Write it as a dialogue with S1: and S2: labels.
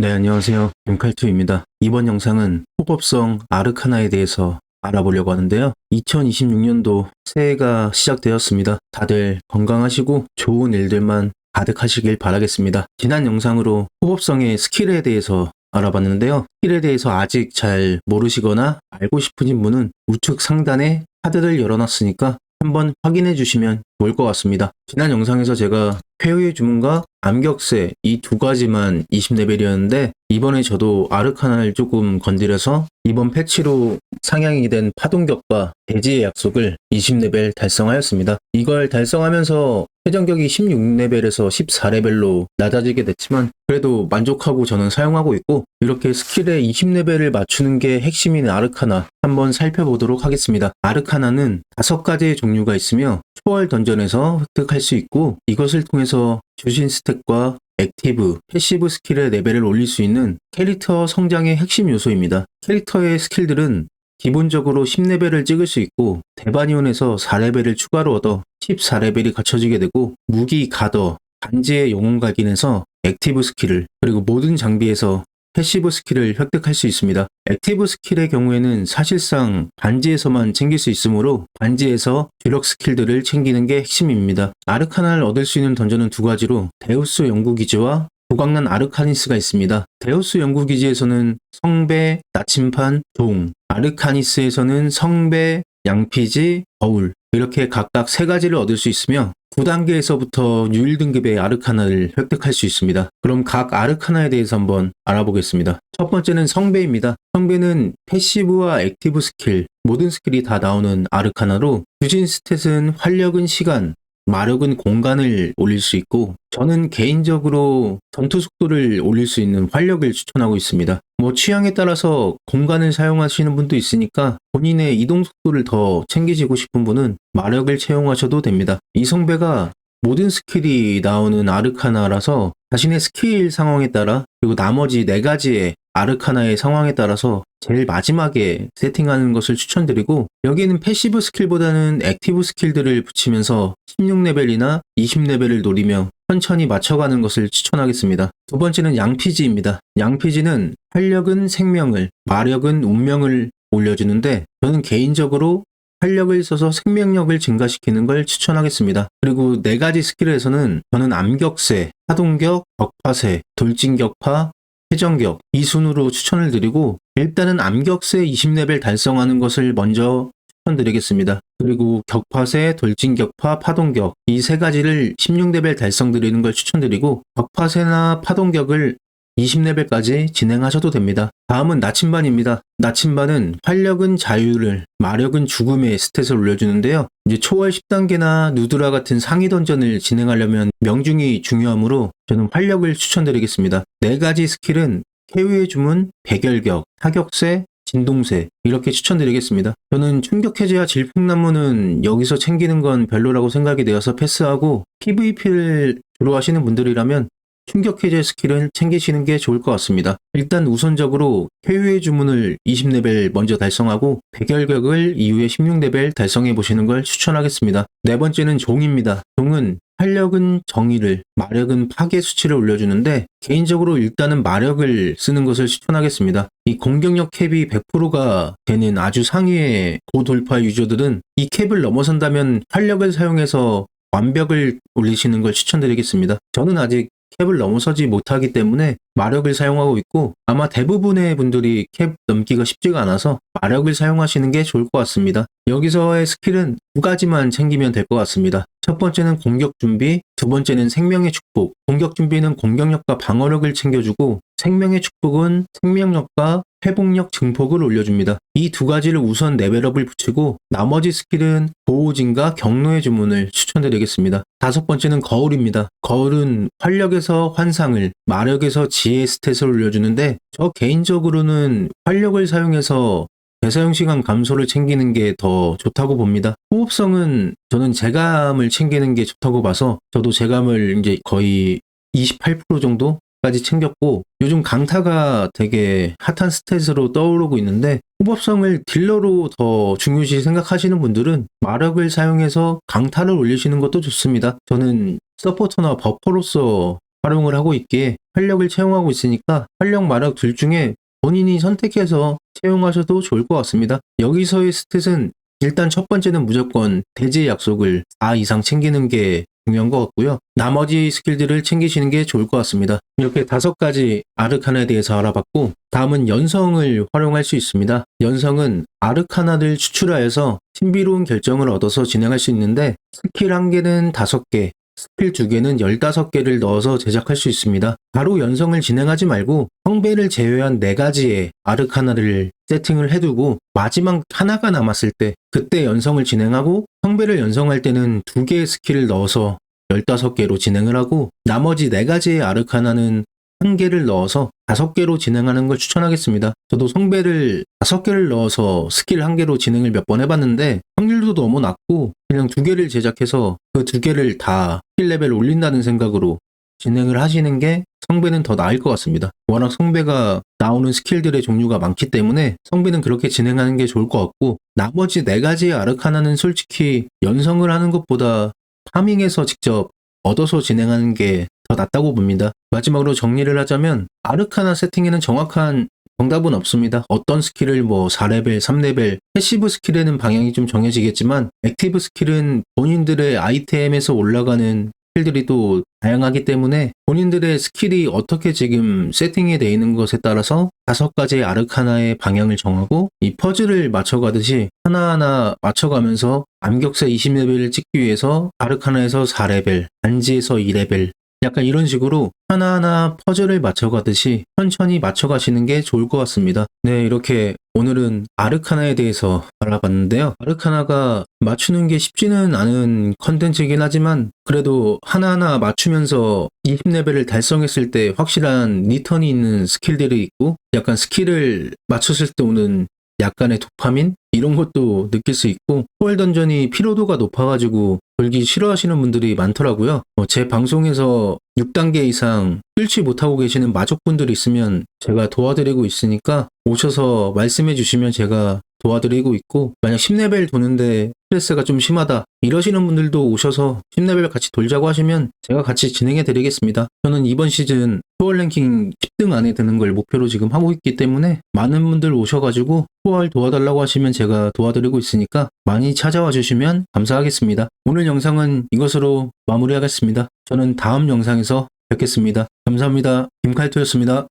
S1: 네, 안녕하세요. 엠칼투입니다. 이번 영상은 호법성 아르카나에 대해서 알아보려고 하는데요. 2026년도 새해가 시작되었습니다. 다들 건강하시고 좋은 일들만 가득하시길 바라겠습니다. 지난 영상으로 호법성의 스킬에 대해서 알아봤는데요. 스킬에 대해서 아직 잘 모르시거나 알고 싶으신 분은 우측 상단에 카드를 열어놨으니까 한번 확인해 주시면 좋을 것 같습니다. 지난 영상에서 제가 쾌유의 주문과 암격세 이 두 가지만 20레벨이었는데 이번에 저도 아르카나를 조금 건드려서 이번 패치로 상향이 된 파동격과 대지의 약속을 20레벨 달성하였습니다. 이걸 달성하면서 회전격이 16레벨에서 14레벨로 낮아지게 됐지만 그래도 만족하고 저는 사용하고 있고 이렇게 스킬의 20레벨을 맞추는 게 핵심인 아르카나 한번 살펴보도록 하겠습니다. 아르카나는 다섯 가지의 종류가 있으며 초월 던전에서 획득할 수 있고 이것을 통해서 주신 스택 과 액티브, 패시브 스킬의 레벨을 올릴 수 있는 캐릭터 성장의 핵심 요소입니다. 캐릭터의 스킬들은 기본적으로 10레벨을 찍을 수 있고 대바니온에서 4레벨을 추가로 얻어 14레벨이 갖춰지게 되고 무기 가더, 반지의 영웅 각인에서 액티브 스킬을 그리고 모든 장비에서 패시브 스킬을 획득할 수 있습니다. 액티브 스킬의 경우에는 사실상 반지에서만 챙길 수 있으므로 반지에서 주력 스킬들을 챙기는 게 핵심입니다. 아르카나를 얻을 수 있는 던전은 두 가지로 데우스 연구기지와 조각난 아르카니스가 있습니다. 데우스 연구기지에서는 성배, 나침판, 종, 아르카니스에서는 성배, 양피지, 거울 이렇게 각각 세 가지를 얻을 수 있으며 9단계에서부터 유일 등급의 아르카나를 획득할 수 있습니다. 그럼 각 아르카나에 대해서 한번 알아보겠습니다. 첫 번째는 성배입니다. 성배는 패시브와 액티브 스킬, 모든 스킬이 다 나오는 아르카나로 유진 스탯은 활력은 시간, 마력은 공간을 올릴 수 있고 저는 개인적으로 전투 속도를 올릴 수 있는 활력을 추천하고 있습니다. 뭐 취향에 따라서 공간을 사용하시는 분도 있으니까 본인의 이동 속도를 더 챙기시고 싶은 분은 마력을 채용하셔도 됩니다. 이 성배가 모든 스킬이 나오는 아르카나라서 자신의 스킬 상황에 따라 그리고 나머지 네 가지의 아르카나의 상황에 따라서 제일 마지막에 세팅하는 것을 추천드리고 여기는 패시브 스킬보다는 액티브 스킬들을 붙이면서 16레벨이나 20레벨을 노리며 천천히 맞춰가는 것을 추천하겠습니다. 두 번째는 양피지입니다. 양피지는 활력은 생명을, 마력은 운명을 올려주는데 저는 개인적으로 활력을 써서 생명력을 증가시키는 걸 추천하겠습니다. 그리고 네 가지 스킬에서는 저는 암격세, 파동격, 격파세, 돌진격파, 회전격 이 순으로 추천을 드리고 일단은 암격세 20레벨 달성하는 것을 먼저 추천드리겠습니다. 그리고 격파세, 돌진격파, 파동격 이 세 가지를 16레벨 달성드리는 걸 추천드리고 격파세나 파동격을 20레벨까지 진행하셔도 됩니다. 다음은 나침반입니다. 나침반은 활력은 자유를, 마력은 죽음의 스탯을 올려주는데요. 이제 초월 10단계나 누드라 같은 상위 던전을 진행하려면 명중이 중요하므로 저는 활력을 추천드리겠습니다. 네 가지 스킬은 해외의 주문, 백열격, 타격세, 진동세 이렇게 추천드리겠습니다. 저는 충격 해제와 질풍난무는 여기서 챙기는 건 별로라고 생각이 되어서 패스하고 PVP를 주로 하시는 분들이라면 충격 해제 스킬은 챙기시는 게 좋을 것 같습니다. 일단 우선적으로 회유의 주문을 20레벨 먼저 달성하고 백열격을 이후에 16레벨 달성해 보시는 걸 추천하겠습니다. 네 번째는 종입니다. 종은 활력은 정의를, 마력은 파괴 수치를 올려주는데 개인적으로 일단은 마력을 쓰는 것을 추천하겠습니다. 이 공격력 캡이 100%가 되는 아주 상위의 고돌파 유저들은 이 캡을 넘어선다면 활력을 사용해서 완벽을 올리시는 걸 추천드리겠습니다. 저는 아직 캡을 넘어서지 못하기 때문에 마력을 사용하고 있고 아마 대부분의 분들이 캡 넘기가 쉽지가 않아서 마력을 사용하시는 게 좋을 것 같습니다. 여기서의 스킬은 두 가지만 챙기면 될 것 같습니다. 첫 번째는 공격 준비, 두 번째는 생명의 축복. 공격 준비는 공격력과 방어력을 챙겨주고 생명의 축복은 생명력과 회복력 증폭을 올려줍니다. 이 두 가지를 우선 레벨업을 붙이고 나머지 스킬은 보호진과 경로의 주문을 추천드리겠습니다. 다섯 번째는 거울입니다. 거울은 활력에서 환상을, 마력에서 지혜 스탯을 올려주는데 저 개인적으로는 활력을 사용해서 대사용 시간 감소를 챙기는 게 더 좋다고 봅니다. 호흡성은 저는 재감을 챙기는 게 좋다고 봐서 저도 재감을 이제 거의 28% 정도 까지 챙겼고 요즘 강타가 되게 핫한 스탯으로 떠오르고 있는데 호법성을 딜러로 더 중요시 생각하시는 분들은 마력을 사용해서 강타를 올리시는 것도 좋습니다. 저는 서포터나 버퍼로서 활용을 하고 있기에 활력을 채용하고 있으니까 활력 마력 둘 중에 본인이 선택해서 채용하셔도 좋을 것 같습니다. 여기서의 스탯은 일단 첫 번째는 무조건 대지의 약속을 4 이상 챙기는 게 중요한 것 같고요. 나머지 스킬들을 챙기시는 게 좋을 것 같습니다. 이렇게 다섯 가지 아르카나에 대해서 알아봤고, 다음은 연성을 활용할 수 있습니다. 연성은 아르카나를 추출하여서 신비로운 결정을 얻어서 진행할 수 있는데, 스킬 한 개는 다섯 개, 스킬 두 개는 15개를 넣어서 제작할 수 있습니다. 바로 연성을 진행하지 말고 성배를 제외한 네 가지의 아르카나를 세팅을 해두고 마지막 하나가 남았을 때 그때 연성을 진행하고 성배를 연성할 때는 두 개의 스킬을 넣어서 15개로 진행을 하고 나머지 네 가지의 아르카나는 한 개를 넣어서 다섯 개로 진행하는 걸 추천하겠습니다. 저도 성배를 다섯 개를 넣어서 스킬 한 개로 진행을 몇 번 해봤는데 확률도 너무 낮고 그냥 두 개를 제작해서 그 두 개를 다 스킬 레벨 올린다는 생각으로 진행을 하시는 게 성배는 더 나을 것 같습니다. 워낙 성배가 나오는 스킬들의 종류가 많기 때문에 성배는 그렇게 진행하는 게 좋을 것 같고 나머지 네 가지의 아르카나는 솔직히 연성을 하는 것보다 파밍해서 직접 얻어서 진행하는 게 더 낫다고 봅니다. 마지막으로 정리를 하자면 아르카나 세팅에는 정확한 정답은 없습니다. 어떤 스킬을 뭐 4레벨, 3레벨, 패시브 스킬에는 방향이 좀 정해지겠지만 액티브 스킬은 본인들의 아이템에서 올라가는 스킬들이 또 다양하기 때문에 본인들의 스킬이 어떻게 지금 세팅이 되어 있는 것에 따라서 다섯 가지의 아르카나의 방향을 정하고 이 퍼즐을 맞춰가듯이 하나하나 맞춰가면서 암격세 20레벨을 찍기 위해서 아르카나에서 4레벨, 반지에서 2레벨, 약간 이런 식으로 하나하나 퍼즐을 맞춰가듯이 천천히 맞춰가시는 게 좋을 것 같습니다. 네, 이렇게 오늘은 아르카나에 대해서 알아봤는데요. 아르카나가 맞추는 게 쉽지는 않은 컨텐츠이긴 하지만 그래도 하나하나 맞추면서 20레벨을 달성했을 때 확실한 리턴이 있는 스킬들이 있고 약간 스킬을 맞췄을 때 오는 약간의 도파민? 이런 것도 느낄 수 있고 포엘 던전이 피로도가 높아가지고 돌기 싫어하시는 분들이 많더라고요. 어, 제 방송에서 6단계 이상 뚫지 못하고 계시는 마족분들이 있으면 제가 도와드리고 있으니까 오셔서 말씀해 주시면 제가 도와드리고 있고 만약 10레벨 도는데 스트레스가 좀 심하다 이러시는 분들도 오셔서 10레벨 같이 돌자고 하시면 제가 같이 진행해 드리겠습니다. 저는 이번 시즌 투월 랭킹 10등 안에 드는 걸 목표로 지금 하고 있기 때문에 많은 분들 오셔가지고 투월 도와달라고 하시면 제가 도와드리고 있으니까 많이 찾아와 주시면 감사하겠습니다. 오늘 영상은 이것으로 마무리하겠습니다. 저는 다음 영상에서 뵙겠습니다. 감사합니다. 김칼토였습니다.